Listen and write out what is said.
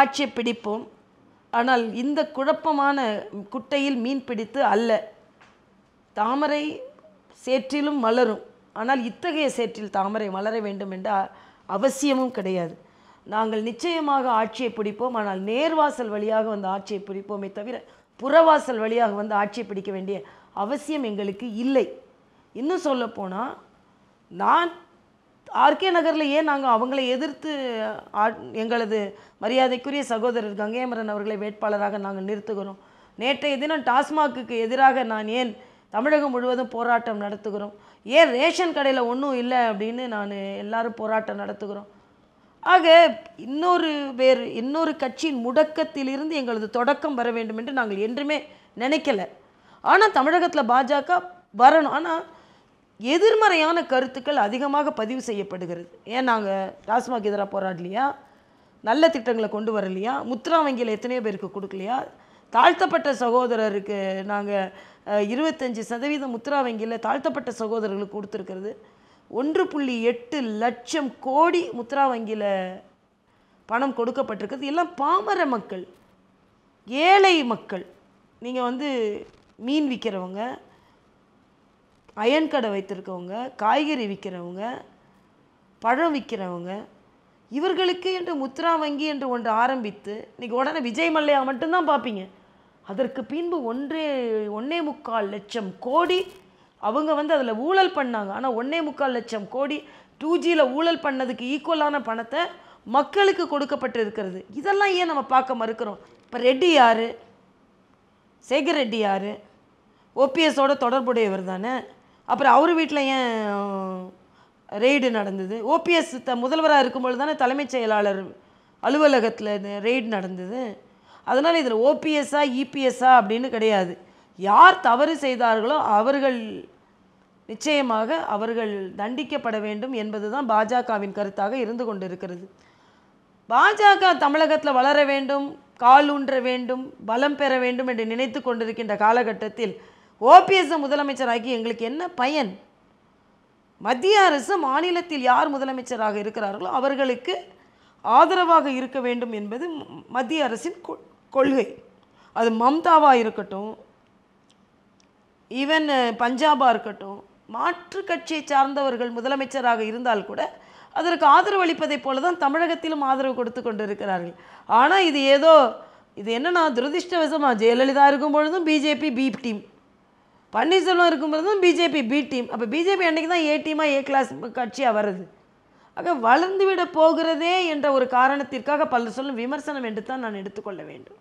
ஆட்சியை பிடிப்போம். ஆனால் இந்த குழப்பமான குட்டையில் மீன் பிடித்து அல்ல. தாமரை சேற்றிலும் மலரும். ஆனால் இத்தகைய சேற்றில் தாமரை மலர வேண்டும் என்ற அவசியமும் கிடையாது. நாங்கள் நிச்சயமாக ஆட்சியை பிடிப்போம். ஆனால் நேர்வாசல் வழியாக வந்து ஆட்சியை பிடிப்போமே தவிர புறவாசல் வழியாக வந்து ஆட்சியை பிடிக்க வேண்டிய அவசியம் எங்களுக்கு இல்லை. இன்னும் சொல்லப்போனால் நான் ஆர்கே நகரில் ஏன் நாங்கள் அவங்களை எதிர்த்து ஆ- எங்களது மரியாதைக்குரிய சகோதரர் கங்கையமரன் அவர்களை வேட்பாளராக நாங்கள் நிறுத்துகிறோம். நேற்றைய தினம் டாஸ்மாகுக்கு எதிராக நான் ஏன் தமிழகம் முழுவதும் போராட்டம் நடத்துகிறோம்? ஏன் ரேஷன் கடையில் ஒன்றும் இல்லை அப்படின்னு நான் எல்லாரும் போராட்டம் நடத்துகிறோம். ஆக இன்னொரு வேறு இன்னொரு கட்சியின் முடக்கத்திலிருந்து எங்களது தொடக்கம் வர வேண்டும் என்று நாங்கள் என்றுமே நினைக்கல. ஆனால் தமிழகத்தில் பாஜக வரணும். ஆனால் எதிர்மறையான கருத்துக்கள் அதிகமாக பதிவு செய்யப்படுகிறது. ஏன் நாங்கள் டாஸ்மாக் எதிராக போராடலையா? நல்ல திட்டங்களை கொண்டு வரலையா? முத்ரா வங்கியில் எத்தனையோ பேருக்கு கொடுக்கலையா? தாழ்த்தப்பட்ட சகோதரருக்கு நாங்கள் இருபத்தஞ்சி சதவீதம் முத்ரா வங்கியில் தாழ்த்தப்பட்ட சகோதரர்களுக்கு கொடுத்துருக்கிறது. ஒன்று புள்ளி எட்டு லட்சம் கோடி முத்ரா வங்கியில் பணம் கொடுக்கப்பட்டிருக்கிறது. எல்லாம் பாமர மக்கள் ஏழை மக்கள். நீங்கள் வந்து மீன் விற்கிறவங்க அயன் கடை வைத்திருக்கவங்க காய்கறி விற்கிறவங்க பழம் விற்கிறவங்க இவர்களுக்கு என்று முத்ரா வங்கி என்று ஒன்று ஆரம்பித்து இன்னைக்கு உடனே விஜய் மல்லையா மட்டும்தான் பார்ப்பீங்க. அதற்கு பின்பு ஒன்றே ஒன்னே முக்கால் லட்சம் கோடி அவங்க வந்து அதில் ஊழல் பண்ணாங்க. ஆனால் ஒன்னே முக்கால் லட்சம் கோடி டூ ஜியில் ஊழல் பண்ணதுக்கு ஈக்குவலான பணத்தை மக்களுக்கு கொடுக்கப்பட்டு இருக்கிறது இதெல்லாம் ஏன் நம்ம பார்க்க மறுக்கிறோம்? இப்போ ரெட்டி யார்? சேகர் ரெட்டி யார்? ஓபிஎஸோட தொடர்புடையவர் தானே? அப்புறம் அவர் வீட்டில் ஏன் ரெய்டு நடந்தது? ஓபிஎஸ் த முதல்வராக இருக்கும்பொழுது தானே தலைமைச் செயலாளர் அலுவலகத்தில் ரெய்டு நடந்தது. அதனால் இதில் ஓபிஎஸ்ஸா இபிஎஸ்ஸா அப்படின்னு கிடையாது. யார் தவறு செய்தார்களோ அவர்கள் நிச்சயமாக அவர்கள் தண்டிக்கப்பட வேண்டும் என்பது தான் பாஜகவின் கருத்தாக இருந்து கொண்டிருக்கிறது. பாஜக தமிழகத்தில் வளர வேண்டும் கால் ஊன்ற வேண்டும் பலம் பெற வேண்டும் என்று நினைத்து கொண்டிருக்கின்ற காலகட்டத்தில் ஓபிஎஸ்ஸை முதலமைச்சராகி எங்களுக்கு என்ன பயன்? மத்திய அரசு மாநிலத்தில் யார் முதலமைச்சராக இருக்கிறார்களோ அவர்களுக்கு ஆதரவாக இருக்க வேண்டும் என்பது மத்திய அரசின் கொ- கொள்கை. அது மம்தாவாக இருக்கட்டும் ஈவன் பஞ்சாபாக இருக்கட்டும் மாற்று கட்சியை சார்ந்தவர்கள் முதலமைச்சராக இருந்தால் கூட அதற்கு ஆதரவு அளிப்பதைப் போல தான் தமிழகத்திலும் ஆதரவு கொடுத்து கொண்டிருக்கிறார்கள். ஆனால் இது ஏதோ இது என்னன்னா துரதிருஷ்டவசமாக ஜெயலலிதா இருக்கும் பொழுதும் பிஜேபி பி டீம். பன்னீர்செல்வம் இருக்கும் பிஜேபி பி டீம் அப்போ பிஜேபி அன்னைக்கு தான் ஏ டீமாக ஏ கிளாஸ் கட்சியாக வருது. ஆக வளர்ந்துவிட போகிறதே என்ற ஒரு காரணத்திற்காக பலர் சொல்லும் விமர்சனம் என்று தான் நான் எடுத்துக்கொள்ள வேண்டும்.